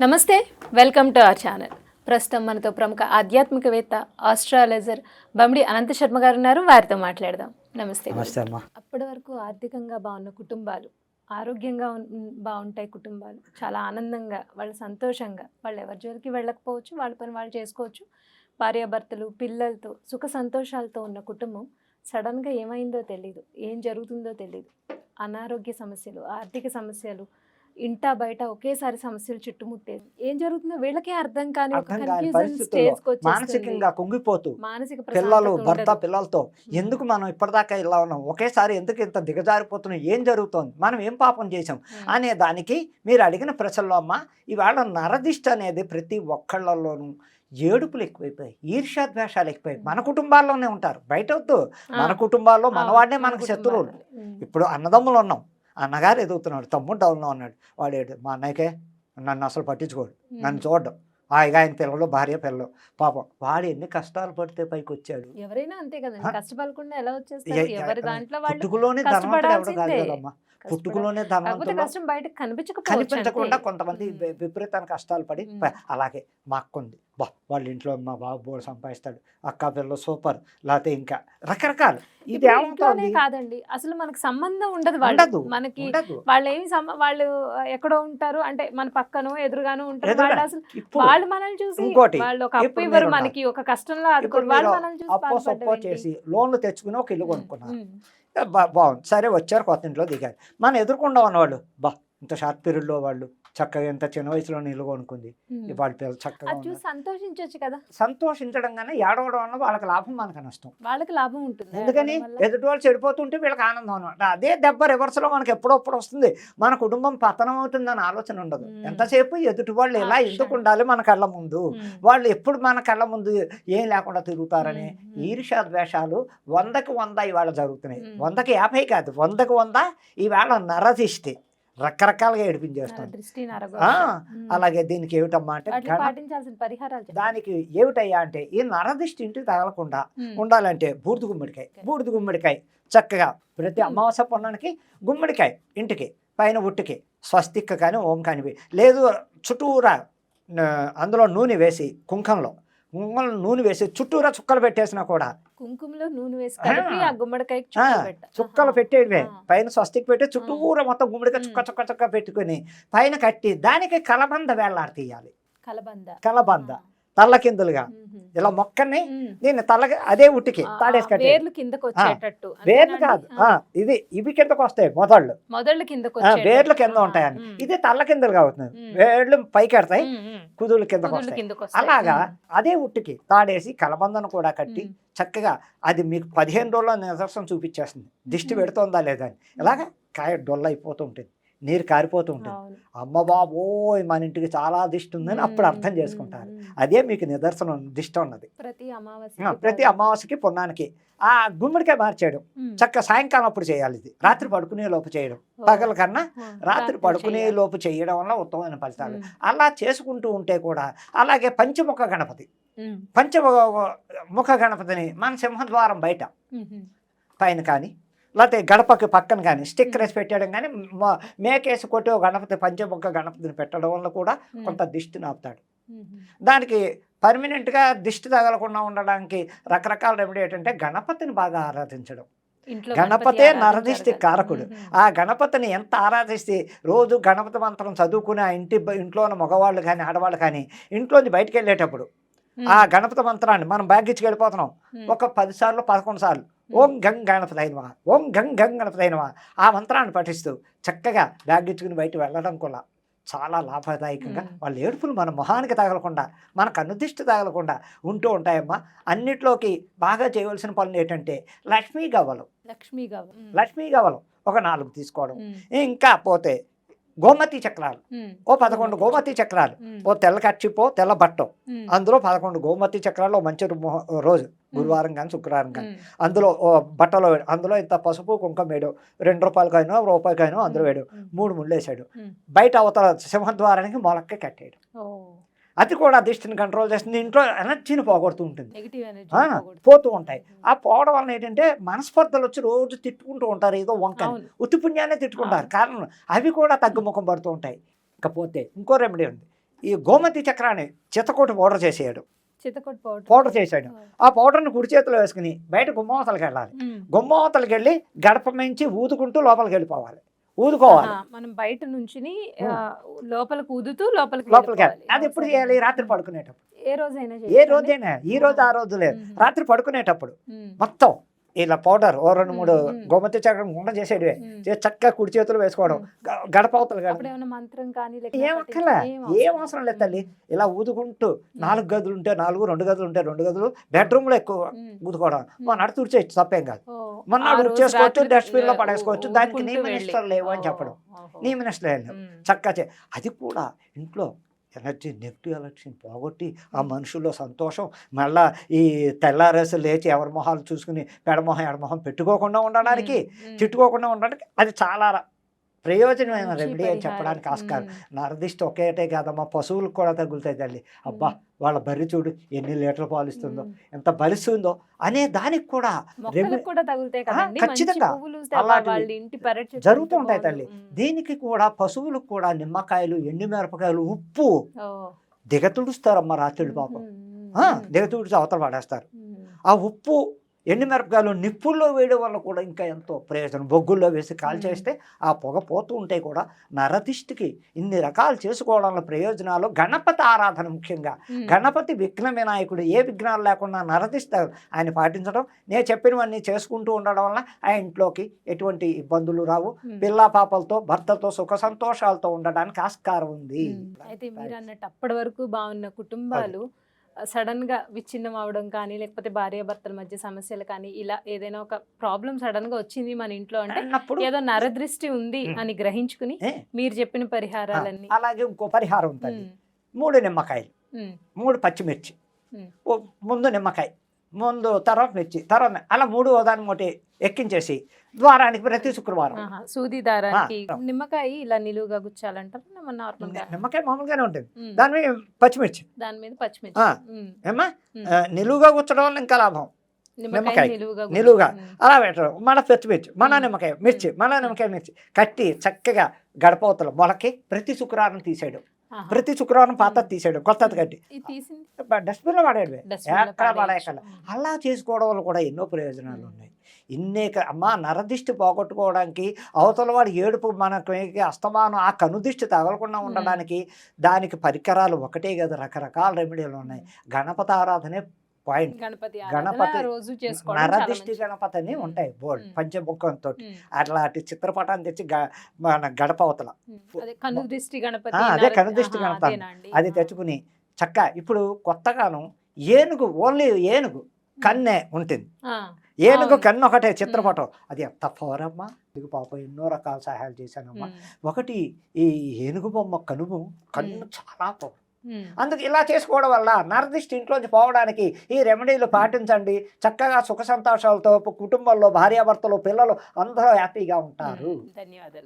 నమస్తే welcome to our channel. ప్రస్తుతం మనతో ప్రముఖ ఆధ్యాత్మికవేత్త ఆస్ట్రాలజర్ బమిడి అనంత శర్మ గారు ఉన్నారు. వారితో మాట్లాడదాం. నమస్తే. నమస్తే అమ్మా. అప్పటి వరకు ఆర్థికంగా బాగున్న కుటుంబాలు ఆరోగ్యంగా బాగుంటాయి కుటుంబాలు. చాలా ఆనందంగా వాళ్ళు సంతోషంగా వాళ్ళు ఎవరి జోలికి వెళ్ళకపోవచ్చు వాళ్ళ పని వాళ్ళు చేసుకోవచ్చు. భార్యాభర్తలు పిల్లలతో సుఖ సంతోషాలతో ఉన్న కుటుంబం సడన్గా ఏమైందో తెలియదు ఏం జరుగుతుందో తెలియదు అనారోగ్య సమస్యలు ఆర్థిక సమస్యలు ఇంటా బయట ఒకేసారి సమస్యలు చుట్టుముట్టేది. ఏం జరుగుతుందో వీళ్ళకే అర్థం కాని మానసికంగా కుంగిపోతూ మానసిక పిల్లలు భర్త. పిల్లలతో ఎందుకు మనం ఇప్పటిదాకా ఇలా ఉన్నాం? ఒకేసారి ఎందుకు ఇంత దిగజారిపోతున్నాం? ఏం జరుగుతోంది? మనం ఏం పాపం చేసాం. అనే దానికి మీరు అడిగిన ప్రశ్నలో అమ్మ ఇవాళ నరదిష్ట అనేది ప్రతి ఒక్కళ్ళలోనూ ఏడుపులు ఎక్కువైపోయాయి ఈర్ష్యాద్వేషాలు ఎక్కువైపోయి మన కుటుంబాల్లోనే ఉంటారు. బయట వద్దు మన కుటుంబాల్లో ఆ, మనవాడినే మన మనకు శత్రువులు. ఇప్పుడు అన్నదమ్ములు ఉన్నాం. అన్నగారు ఎదుగుతున్నాడు తమ్ముడు డౌన్లో ఉన్నాడు వాడు ఏడు మా అన్నయ్యకే నన్ను అసలు పట్టించుకోడు. నన్ను చూడడం హాయిగా ఆయన పిల్లలు భార్య పిల్లలు పాపం వాడు ఎన్ని కష్టాలు పడితే పైకి వచ్చాడు ఎవరైనా అంతే కదండి. కష్టపడకుండా ఎలా వచ్చేస్తారు పుట్టుకలోనే ధనవంతుడు ఎవడు కాదు. కదమ్మా కష్టపడాలి. పుట్టుకలోనే కాకపోతే ధనవంతుడు కష్టం బయటకు కనిపించకపోవచ్చు కనిపించకుండా. కొంతమంది విపరీతాన్ని కష్టాలు పడి అలాగే మా అక్క ఉంది బా వాళ్ళ ఇంట్లో మా బాబు బోడు సంపాదిస్తాడు. అక్క పిల్లలు సూపర్. లేకపోతే ఇంకా రకరకాలు. ఇది ఏమవుతుంది కాదండి. అసలు మనకు సంబంధం ఉండదు వాళ్ళు. మనకి వాళ్ళు ఏమి వాళ్ళు ఎక్కడో ఉంటారు. అంటే మన పక్కనో ఎదురుగానో ఉంటారు. వాళ్ళు అసలు ఇప్పుడు వాళ్ళు మనల్ని చూసి ఇంకోటి, వాళ్ళు ఒక అప్పు ఇవ్వరు మనకి ఒక కష్టంలో ఆదుకోరు. వాళ్ళు మనల్ని చూసి అప్పో సొప్పో? చేసి లోన్లు తెచ్చుకుని ఒక ఇల్లు కొనుక్కున్నారు. బాగుంది. సరే వచ్చారు కొత్త ఇంట్లో దిగారు. మనం ఎదుర్కొండా ఉన్నవాళ్ళు బా ఇంత షార్ట్ పీరియడ్లో వాళ్ళు. చక్కగా ఇంత చిన్న వయసులో ఇల్లు కొనుక్కుంది. వాళ్ళ పిల్లలు చక్కగా. సంతోషించవచ్చు కదా సంతోషించడం కానీ ఏడవడం వల్ల వాళ్ళకి లాభం మనకు నష్టం వాళ్ళకి లాభం ఉంటుంది ఎందుకని. ఎదుటి వాళ్ళు చెడిపోతుంటే వీళ్ళకి ఆనందం అనమాట అదే దెబ్బ రివర్స్లో మనకి ఎప్పుడప్పుడు వస్తుంది మన కుటుంబం పతనం అవుతుందని ఆలోచన ఉండదు. ఎంతసేపు ఎదుటి వాళ్ళు ఇలా ఆ ఎందుకు. ఉండాలి మన కళ్ళ ముందు. వాళ్ళు ఎప్పుడు మన కళ్ళ ముందు ఏం లేకుండా తిరుగుతారని. ఈర్ష్యా ద్వేషాలు వందకి వంద ఇవాళ జరుగుతున్నాయి. వందకి యాభై కాదు వందకి వంద ఇవాళ నరదిష్టి రకరకాలుగా ఏడిపించేస్తుంది. ఉమ్. అలాగే దీనికి ఏమిటమ్మా అంటే. దానికి ఏమిటయ్యా అంటే ఈ నరదిష్టి ఇంటికి తగలకుండా. ఉండాలంటే బూడిద గుమ్మడికాయ. బూడిద గుమ్మడికాయ చక్కగా ప్రతి. అమావాస్య పొన్నానికి గుమ్మడికాయ ఇంటికి పైన ఉట్టికి స్వస్తిక్ కానీ ఓం కాని లేదు చుట్టూరా అందులో నూనె వేసి కుంకంలో కుంకంలో నూనె వేసి చుట్టూరా చుక్కలు పెట్టేసినా కూడా. కుంకుమలో నూనె వేసి ఆ, చుక్కలు పెట్ట. చుక్కలు ఆహా. పెట్టేవే ఆ. పైన స్వస్తికి పెట్టి చుట్టూరా మొత్తం గుమ్మడికాయ మ్మ్. చుక్క చుక్క చుక్క పెట్టుకుని పైన కట్టి దానికి కలబంద వేలాడ తీయాలి కలబంద. కలబంద ఆ. తల్ల కిందులుగా మ్మ్. ఇలా మొక్కని. దీన్ని తల్ల అదే ఉట్టికి తాడేసి ఆ, కట్టి వేర్లు కాదు ఇది ఇవి కిందకు వస్తాయి మొదళ్ళు మొదళ్ళు కిందకు. వేర్లు కింద ఉంటాయని. ఇది తల్ల కిందలుగా అవుతుంది మ్మ్. వేర్లు పైకి ఎడతాయి మ్మ్, మ్మ్. కుదుళ్ళు కిందకు వస్తాయి. అలాగా. అదే ఉట్టికి తాడేసి కలబందను కూడా కట్టి. చక్కగా అది మీకు పదిహేను రోజుల నిదర్శనం చూపించేస్తుంది దిష్టి. పెడుతోందా లేదా అని ఇలాగా కాయ డొల్ల అయిపోతూ ఉంటుంది నీరు కారిపోతూ ఉంటుంది. అమ్మ బాబోయ్ మన ఇంటికి చాలా దిష్టి ఉందని అప్పుడు అర్థం చేసుకుంటారు. అదే మీకు నిదర్శనం దిష్టి ఉన్నది. ప్రతి అమావాస్యకి పున్నానికి. ఆ గుమ్మడికాయ మార్చేయడం. చక్క సాయంకాలం అప్పుడు చేయాలి ఇది. రాత్రి పడుకునే లోపు చేయడం. పగల కన్నా రాత్రి పడుకునే లోపు చేయడం వల్ల ఉత్తమమైన ఫలితాలు. అలా చేసుకుంటూ ఉంటే కూడా అలాగే పంచముఖ గణపతి. పంచముఖ ముఖ గణపతిని మన సింహద్వారం బయట. పైన కానీ లేకపోతే గడపకి పక్కన కానీ స్టిక్కర్ వేసి పెట్టడం కానీ మేకేసి కొట్టి గణపతి పంచముఖ గణపతిని పెట్టడం వల్ల కూడా కొంత దిష్టిని ఆపుతాడు దానికి పర్మనెంట్గా దిష్టి తగలకుండా ఉండడానికి రకరకాల రెమెడీ ఏంటంటే గణపతిని బాగా ఆరాధించడం. గణపతే నరదిష్టి కారకుడు. ఆ గణపతిని ఎంత ఆరాధిస్తే రోజు గణపతి మంత్రం చదువుకుని ఆ ఇంటి ఇంట్లో ఉన్న మగవాళ్ళు కానీ ఆడవాళ్ళు కానీ ఇంట్లోంచి బయటికి వెళ్ళేటప్పుడు ఆ గణపతి మంత్రాన్ని మనం బ్యాగ్ వెళ్ళిపోతున్నాం ఒక పది సార్లు పదకొండు సార్లు. ఓం గంగ్ గణపతి అయినవా ఓం గంగ్ గంగ్ గణపతి అయినవా ఆ మంత్రాన్ని పఠిస్తూ చక్కగా బ్యాగ్ ఇచ్చుకుని బయట వెళ్ళడం కూడా చాలా లాభదాయకంగా. వాళ్ళ ఏడుపులు మన మొహానికి తగలకుండా మన కన్నుదిష్టి తగలకుండా ఉంటూ ఉంటాయమ్మా. అన్నిట్లోకి బాగా చేయవలసిన పనులు ఏంటంటే లక్ష్మీ గవ్వలు. లక్ష్మీ గవ లక్ష్మీ గవ్వలు ఒక నాలుగు తీసుకోవడం. ఇంకా పోతే గోమతి చక్రాలు. ఓ పదకొండు గోమతి చక్రాలు. ఓ తెల్ల కచ్చిపో తెల్ల బట్టం. అందులో పదకొండు గోమతి చక్రాలు మంచి రోజు. గురువారం కానీ శుక్రవారం కానీ. అందులో బట్టలో వేడు. అందులో ఇంత పసుపు కుంకుమ వేడు. రెండు రూపాయలకైనా రూపాయకైనా అందులో వేడు. మూడు ముళ్ళు వేసాడు మ్మ్. బయట అవతల సింహద్వారానికి మొలక్క కట్టాడు. అది కూడా దిష్టిని కంట్రోల్ చేస్తుంది. ఇంట్లో ఎనర్జీని పోగొడుతూ ఉంటుంది. పోతూ ఉంటాయి. ఆ పోవడం వలన ఏంటంటే మనస్పర్ధలు వచ్చి రోజు తిట్టుకుంటూ ఉంటారు. ఏదో వంక ఉత్తి పుణ్యాన్ని తిట్టుకుంటారు. కారణం అవి కూడా తగ్గుముఖం పడుతూ ఉంటాయి. ఇకపోతే ఇంకో రెమెడీ ఉంది. ఈ గోమతి చక్రాన్ని చిత్తకోటి పౌడర్ చేసేయడు. పౌడర్. పౌడర్ చేసాడు ఆ. పౌడర్ని కుడి చేతిలో వేసుకుని బయట గుమ్మవతలకి వెళ్ళాలి. గుమ్మవతలకి వెళ్ళి గడప మించి ఊదుకుంటూ లోపలికి వెళ్ళిపోవాలి. ఊదుకోవాలి. మనం బయట నుంచి లోపలికి ఊదుతూ లోపలికి లోపలికి. అది ఎప్పుడు చేయాలి? రాత్రి పడుకునేటప్పుడు. ఏ రోజైనా ఏ? రోజైనా ఈ రోజు ఆ రోజు లేదు. రాత్రి పడుకునేటప్పుడు. మొత్తం ఇలా పౌడర్ ఓ రెండు మూడు. గోమతి చక్రం గుండ చేసేటివే చక్కగా కుడి చేతులు వేసుకోవడం గడపవతలు లేకపోతే ఏం అవసరం లేదు తల్లి. ఇలా ఊదుకుంటూ నాలుగు గదులు ఉంటే నాలుగు రెండు గదులు ఉంటే రెండు గదులు బెడ్రూమ్లో ఎక్కువ. ఊదుకోవడం మన తుడిచేయచ్చు తప్పేం కాదు మొన్న చేసుకోవచ్చు, డస్ట్బిన్లో పడేసుకోవచ్చు. దానికి నీ మినిస్టర్. లేవు అని చెప్పడం. నీ మినిస్టర్ లేదు. చక్కగా అది కూడా ఇంట్లో ఎనర్జీ నెగిటివ్ ఎలక్షన్ పోగొట్టి ఆ మనుషుల్లో సంతోషం మళ్ళా ఈ తెల్లారేసి లేచి ఎవరి మొహాలు చూసుకుని పెడమొహం ఎడమొహం పెట్టుకోకుండా ఉండడానికి. తిట్టుకోకుండా ఉండడానికి అది చాలా ప్రయోజనమైన రెమెడీ అని. చెప్పడానికి ఆస్కారం. నరదిష్టి ఒకేటే కాదమ్మా పశువులకు కూడా తగులుతాయి తల్లి అబ్బా వాళ్ళ బర్రి చూడు ఎన్ని లీటర్లు పాలిస్తుందో. ఎంత బలిస్తుందో అనే దానికి కూడా ఖచ్చితంగా. జరుగుతూ ఉంటాయి. తల్లి. దీనికి కూడా పశువులకు కూడా నిమ్మకాయలు ఎండుమిరపకాయలు ఉప్పు ఓ. దిగతుడుస్తారమ్మ రాత్రులు పాపం. దిగతుడిచి అవతల పడేస్తారు. ఆ ఉప్పు ఎండుమిరపకాయలు నిప్పుల్లో వేయడం వల్ల కూడా ఇంకా ఎంతో ప్రయోజనం బొగ్గుల్లో వేసి కాల్ మ్మ్. చేస్తే ఆ పొగ పోతూ ఉంటే కూడా నరదిష్టికి ఇన్ని రకాలు చేసుకోవడం వల్ల ప్రయోజనాలు గణపతి ఆరాధన ముఖ్యంగా. గణపతి విఘ్న వినాయకుడు ఏ విఘ్నాలు లేకుండా నరదిష్ట ఆయన పాటించడం నేను చెప్పినవన్నీ చేసుకుంటూ ఉండడం వల్ల ఆ ఇంట్లోకి ఎటువంటి ఇబ్బందులు రావు. పిల్ల పాపలతో భర్తతో సుఖ సంతోషాలతో ఉండడానికి ఆస్కారం ఉంది. అయితే మీరు అన్నట్టు అప్పటి వరకు బాగున్న కుటుంబాలు సడన్గా విచ్ఛిన్నం అవడం కానీ లేకపోతే భార్యాభర్తల మధ్య సమస్యలు కానీ ఇలా ఏదైనా ఒక ప్రాబ్లం సడన్గా వచ్చింది మన ఇంట్లో అంటే ఏదో నరదృష్టి ఉంది. అని గ్రహించుకుని మీరు చెప్పిన పరిహారాలన్నీ అలాగే ఇంకో పరిహారం ఉంటుంది. మూడు నిమ్మకాయలు మ్మ్. మూడు పచ్చిమిర్చి ముందు నిమ్మకాయ ముందు తర్వాత మిర్చి తర్వాత అలా మూడు దాని ఒకటి ఎక్కించేసి ద్వారానికి ప్రతి శుక్రవారం. సూది దారానికి. నిమ్మకాయ ఇలా నిలువుగా గుచ్చాలంటారు? నిమ్మకాయ మామూలుగానే ఉంటుంది. దాని మీద పచ్చిమిర్చి. దాని మీద పచ్చిమిర్చి. ఆ, నిలువుగా కూర్చడం వల్ల ఇంకా లాభం. నిమ్మకాయ. నిలువుగా. అలా పెట్టడం. మన పచ్చిమిర్చి. మన మ్మ్. నిమ్మకాయ. మిర్చి. మన నిమ్మకాయ మిర్చి. కట్టి చక్కగా గడపవతల మొలకి ప్రతి శుక్రవారం తీసేయడం. ప్రతి శుక్రవారం పాత. తీసేయడం కొత్తది కట్టి. డస్ట్బిన్లో లో ఎక్కడ. పడేయగల అలా చేసుకోవడం వల్ల కూడా ఎన్నో ప్రయోజనాలు ఉన్నాయి. ఇన్నే అమ్మా నరదిష్టి పోగొట్టుకోవడానికి అవతల వాడి ఏడుపు మనకి అస్తమానం ఆ కనుదిష్టి తగలకుండా ఉండడానికి దానికి పరికరాలు ఒకటే కదా రకరకాల రెమెడీలు ఉన్నాయి. గణపతి ఆరాధనే పాయింట్ గణపతి రోజు నరదిష్టి. గణపతి అని. ఉంటాయి బోర్డు. పంచముఖంతో. అట్లాంటి చిత్రపటాన్ని తెచ్చి గ- మన గడప అవతల. అదే కనుదృష్టి గణపతి. అది. తెచ్చుకుని చక్క ఇప్పుడు కొత్తగాను ఏనుగు ఓన్లీ ఏనుగు కన్నె ఉంటుంది ఏనుగు. కన్ను ఒకటే చిత్రపటం అది ఎంత పవరమ్మా ఇది పాపం ఎన్నో రకాల సహాయాలు చేశానమ్మా మ్మ్. ఒకటి ఈ ఏనుగు బొమ్మ కనుము కన్ను. చాలా పవర్. అందుకు ఇలా చేసుకోవడం వల్ల నరదిష్టి ఇంట్లోంచి పోవడానికి ఈ రెమెడీలు పాటించండి. చక్కగా సుఖ సంతోషాలతో కుటుంబంలో భార్యాభర్తలు పిల్లలు అందరూ హ్యాపీగా ఉంటారు. ధన్యవాదాలు.